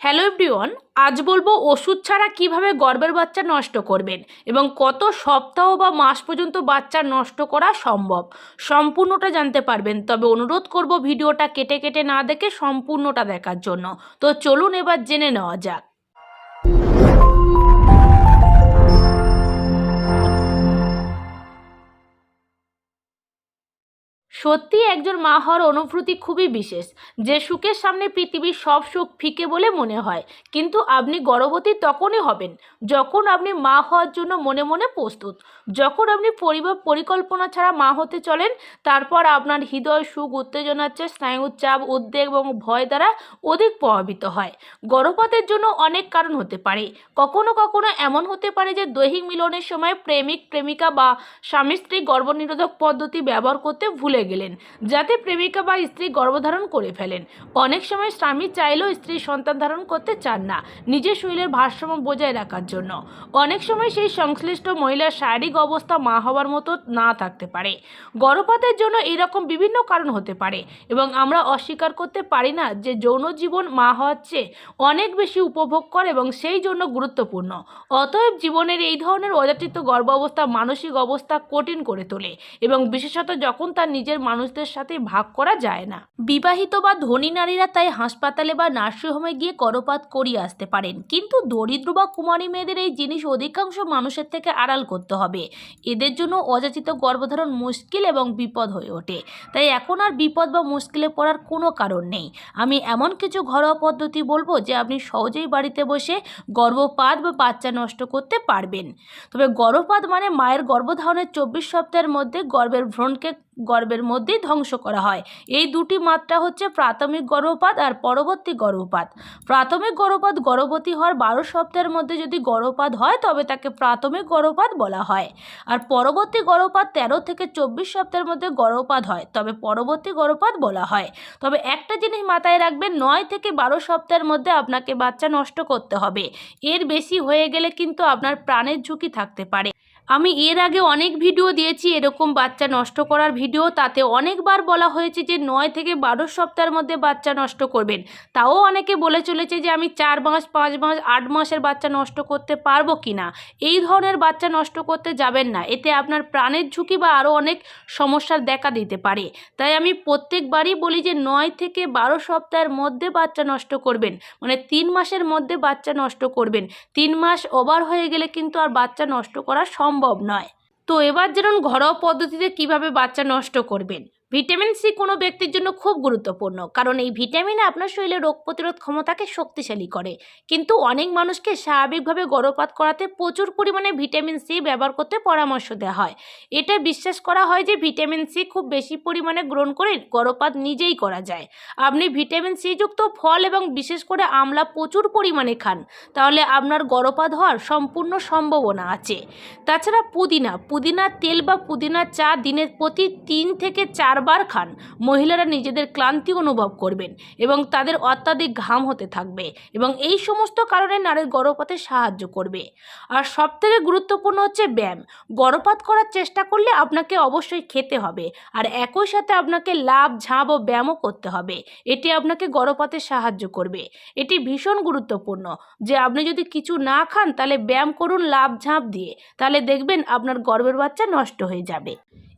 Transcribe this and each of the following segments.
Hello everyone, আজ বলব ওষুধ ছাড়া কীভাবে গর্বের বাচ্চা নষ্ট করবেন এবং কত সপ্তাহ বা মাস পর্যন্ত বাচ্চা নষ্ট করা সম্ভব। সম্পূর্ণটা জানতে পারবেন, তবে অনুরোধ করব ভিডিওটা কেটে কেটে না দেখে সম্পূর্ণটা দেখার জন্য। তো চলুন এবার জেনে নেওয়া যাক। সত্যি একজন মা হওয়ার অনুভূতি খুবই বিশেষ। যে সুখের সামনে পৃথিবীর সব সুখ ফিকে বলে মনে হয়। কিন্তু আপনি গর্ভবতী তখনই হবেন, যখন আপনি মা হওয়ার জন্য মনে মনে প্রস্তুত। যখন আপনি পরিবার পরিকল্পনা ছাড়া মা হতে চলেন, তারপর আপনার হৃদয় সুখ, উত্তেজনার চেয়ে স্নায়ুর চাপ উদ্বেগ এবং ভয় দ্বারা অধিক প্রভাবিত হয়। গর্ভপাতের জন্য অনেক কারণ হতে পারে। কখনো কখনো এমন হতে পারে যে দৈহিক মিলনের সময় প্রেমিক, প্রেমিকা বা স্বামী স্ত্রী গর্ভনিরোধক পদ্ধতি ব্যবহার করতে ভুলে গেলেন, যাতে প্রেমিকা বা স্ত্রী গর্ভধারণ করে ফেলেন। অনেক সময় স্বামী চাইলেও স্ত্রী সন্তান ধারণ করতে চান না, নিজের শরীরের ভারসাম্য বজায় রাখার জন্য। অনেক সময় সেই সংশ্লিষ্ট মহিলার শারীরিক অবস্থা মা হওয়ার মতো না থাকতে পারে। গর্ভপাতের জন্য এরকম বিভিন্ন কারণ হতে পারে এবং আমরা অস্বীকার করতে পারি না যে যৌন জীবন মা হওয়ার চেয়ে অনেক বেশি উপভোগ করে এবং সেই জন্য গুরুত্বপূর্ণ। অতএব জীবনের এই ধরনের অযাচিত গর্ভ অবস্থা মানসিক অবস্থা কঠিন করে তোলে এবং বিশেষত যখন তার নিজের মানুষদের সাথে ভাগ করা যায় না। বিবাহিত বা ধনী নারীরা তাই হাসপাতালে বা নার্সিংহোমে গিয়ে করপাত করিয়ে আসতে পারেন। কিন্তু দরিদ্র বা কুমারী মেয়েদের এই জিনিস অধিকাংশ মানুষের থেকে আড়াল করতে হবে। এদের জন্য অযাচিত গর্ভধারণ মুশকিল এবং বিপদ হয়ে ওঠে। তাই এখন আর বিপদ বা মুশকিলে পড়ার কোনো কারণ নেই। আমি এমন কিছু ঘরোয়া পদ্ধতি বলব যে আপনি সহজেই বাড়িতে বসে গর্ভপাত বা বাচ্চা নষ্ট করতে পারবেন। তবে গর্ভপাত মানে মায়ের গর্ভধারণের চব্বিশ সপ্তাহের মধ্যে গর্ভের ভ্রূণকে গর্ভের মধ্যেই ধ্বংস করা হয়। এই দুটি মাত্রা হচ্ছে প্রাথমিক গর্ভপাত আর পরবর্তী গর্ভপাত। প্রাথমিক গর্ভপাত গর্ভবতী হওয়ার বারো সপ্তাহের মধ্যে যদি গর্ভপাত হয়, তবে তাকে প্রাথমিক গর্ভপাত বলা হয়। আর পরবর্তী গর্ভপাত তেরো থেকে চব্বিশ সপ্তাহের মধ্যে গর্ভপাত হয়, তবে পরবর্তী গর্ভপাত বলা হয়। তবে একটা জিনিস মাথায় রাখবেন, নয় থেকে বারো সপ্তাহের মধ্যে আপনাকে বাচ্চা নষ্ট করতে হবে। এর বেশি হয়ে গেলে কিন্তু আপনার প্রাণের ঝুঁকি থাকতে পারে। আমি এর আগে অনেক ভিডিও দিয়েছি এরকম বাচ্চা নষ্ট করার ভিডিও। তাতে অনেকবার বলা হয়েছে যে নয় থেকে বারো সপ্তাহের মধ্যে বাচ্চা নষ্ট করবেন। তাও অনেকে বলে চলেছে যে আমি চার মাস, পাঁচ মাস, আট মাসের বাচ্চা নষ্ট করতে পারব কি না এই ধরনের বাচ্চা নষ্ট করতে যাবেন না। এতে আপনার প্রাণের ঝুঁকি বা আরও অনেক সমস্যার দেখা দিতে পারে। তাই আমি প্রত্যেকবারই বলি যে নয় থেকে বারো সপ্তাহের মধ্যে বাচ্চা নষ্ট করবেন। মানে তিন মাসের মধ্যে বাচ্চা নষ্ট করবেন। তিন মাস ওভার হয়ে গেলে কিন্তু আর বাচ্চা নষ্ট করা সম্ভব নয়। তো এবার যেমন ঘরোয়া পদ্ধতিতে কীভাবে বাচ্চা নষ্ট করবেন? ভিটামিন সি কোনো ব্যক্তির জন্য খুব গুরুত্বপূর্ণ, কারণ এই ভিটামিন আপনার শরীরে রোগ প্রতিরোধ ক্ষমতাকে শক্তিশালী করে। কিন্তু অনেক মানুষকে স্বাভাবিকভাবে গর্ভপাত করাতে প্রচুর পরিমাণে ভিটামিন সি ব্যবহার করতে পরামর্শ দেওয়া হয়। এটা বিশ্বাস করা হয় যে ভিটামিন সি খুব বেশি পরিমাণে গ্রহণ করে গর্ভপাত নিজেই করা যায়। আপনি ভিটামিন সি যুক্ত ফল এবং বিশেষ করে আমলা প্রচুর পরিমাণে খান, তাহলে আপনার গর্ভপাত হওয়ার সম্পূর্ণ সম্ভাবনা আছে। তাছাড়া পুদিনা, পুদিনার তেল বা পুদিনার চা দিনের প্রতি তিন থেকে চারবার খান। মহিলারা নিজেদের ক্লান্তি অনুভব করবেন এবং তাদের অত্যাধিক ঘাম হতে থাকবে এবং এই সমস্ত কারণে নারীর গর্ভপাতে সাহায্য করবে। আর সবথেকে গুরুত্বপূর্ণ হচ্ছে ব্যায়াম। গর্ভপাত করার চেষ্টা করলে আপনাকে অবশ্যই খেতে হবে আর একই সাথে আপনাকে লাভ ঝাঁপ ও ব্যায়ামও করতে হবে। এটি আপনাকে গর্ভপাতে সাহায্য করবে। এটি ভীষণ গুরুত্বপূর্ণ যে আপনি যদি কিছু না খান তাহলে ব্যায়াম করুন লাভ ঝাঁপ দিয়ে। তাহলে দেখবেন আপনার গর্ভের বাচ্চা নষ্ট হয়ে যাবে।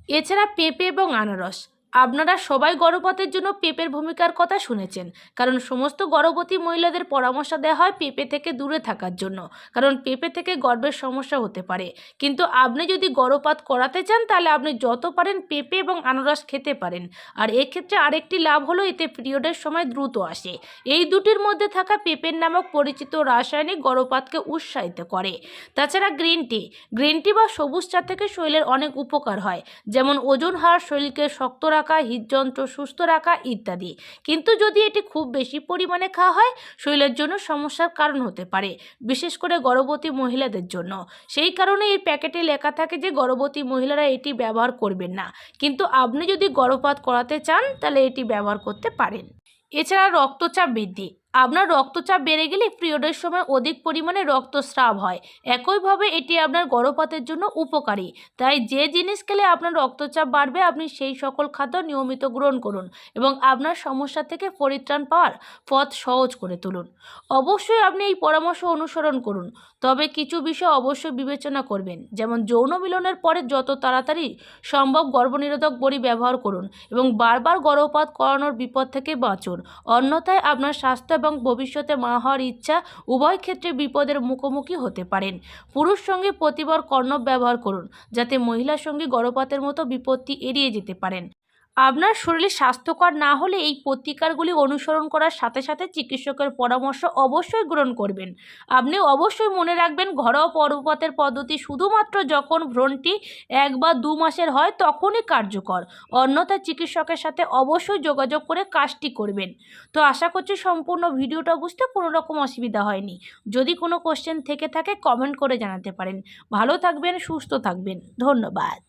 এছাড়া পেঁপে এবং আনারস। আপনারা সবাই গর্ভপাতের জন্য পেঁপের ভূমিকার কথা শুনেছেন। কারণ সমস্ত গর্ভবতী মহিলাদের পরামর্শ দেওয়া হয় পেঁপে থেকে দূরে থাকার জন্য। কারণ পেঁপে থেকে গর্ভের সমস্যা হতে পারে। কিন্তু আপনি যদি গর্ভপাত করাতে চান, তাহলে আপনি যত পারেন পেঁপে এবং আনারস খেতে পারেন। আর এক্ষেত্রে আরেকটি লাভ হলো, এতে পিরিয়ডের সময় দ্রুত আসে। এই দুটির মধ্যে থাকা পেঁপের নামক পরিচিত রাসায়নিক গর্ভপাতকে উৎসাহিত করে। তাছাড়া গ্রিন টি। গ্রিন টি বা সবুজ চা থেকে শরীরের অনেক উপকার হয়। যেমন ওজন হার শরীরকে শক্ত রাখা হৃদযন্ত্র সুস্থ রাখা ইত্যাদি। কিন্তু যদি এটি খুব বেশি পরিমাণে খাওয়া হয়, শরীরের জন্য সমস্যার কারণ হতে পারে, বিশেষ করে গর্ভবতী মহিলাদের জন্য। সেই কারণে এই প্যাকেটে লেখা থাকে যে, গর্ভবতী মহিলারা এটি ব্যবহার করবেন না। কিন্তু আপনি যদি গর্ভপাত করাতে চান, তাহলে এটি ব্যবহার করতে পারেন। এছাড়া রক্তচাপ বৃদ্ধি। আপনার রক্তচাপ বেড়ে গেলে পিরিয়ডের সময় অধিক পরিমাণে রক্তস্রাব হয়। একইভাবে এটি আপনার গর্ভপাতের জন্য উপকারী। তাই যে জিনিস খেলে আপনার রক্তচাপ বাড়বে, আপনি সেই সকল খাদ্য নিয়মিত গ্রহণ করুন এবং আপনার সমস্যা থেকে পরিত্রাণ পাওয়ার পথ সহজ করে তুলুন। অবশ্যই আপনি এই পরামর্শ অনুসরণ করুন। তবে কিছু বিষয় অবশ্যই বিবেচনা করবেন। যেমন যৌন মিলনের পরে যত তাড়াতাড়ি সম্ভব গর্ভনিরোধক বড়ি ব্যবহার করুন এবং বারবার গর্ভপাত করানোর বিপদ থেকে বাঁচুন। অন্যথায় আপনার স্বাস্থ্য এবং ভবিষ্যতে মা হওয়ার ইচ্ছা উভয় ক্ষেত্রে বিপদের মুখোমুখি হতে পারেন। পুরুষ সঙ্গে প্রতিবার কর্ণব ব্যবহার করুন, যাতে মহিলার সঙ্গে গর্ভপাতের মতো বিপত্তি এড়িয়ে যেতে পারেন। আপনার শরীরে স্বাস্থ্যকর না হলে এই প্রতিকারগুলি অনুসরণ করার সাথে সাথে চিকিৎসকের পরামর্শ অবশ্যই গ্রহণ করবেন। আপনি অবশ্যই মনে রাখবেন, ঘরোয়া পর্বপাতের পদ্ধতি শুধুমাত্র যখন ভ্রণটি এক বা দু মাসের হয় তখনই কার্যকর। অন্যথা চিকিৎসকের সাথে অবশ্যই যোগাযোগ করে কাজটি করবেন। তো আশা করছি সম্পূর্ণ ভিডিওটা বুঝতে কোনো রকম অসুবিধা হয়নি। যদি কোনো কোশ্চেন থেকে থাকে কমেন্ট করে জানাতে পারেন। ভালো থাকবেন, সুস্থ থাকবেন। ধন্যবাদ।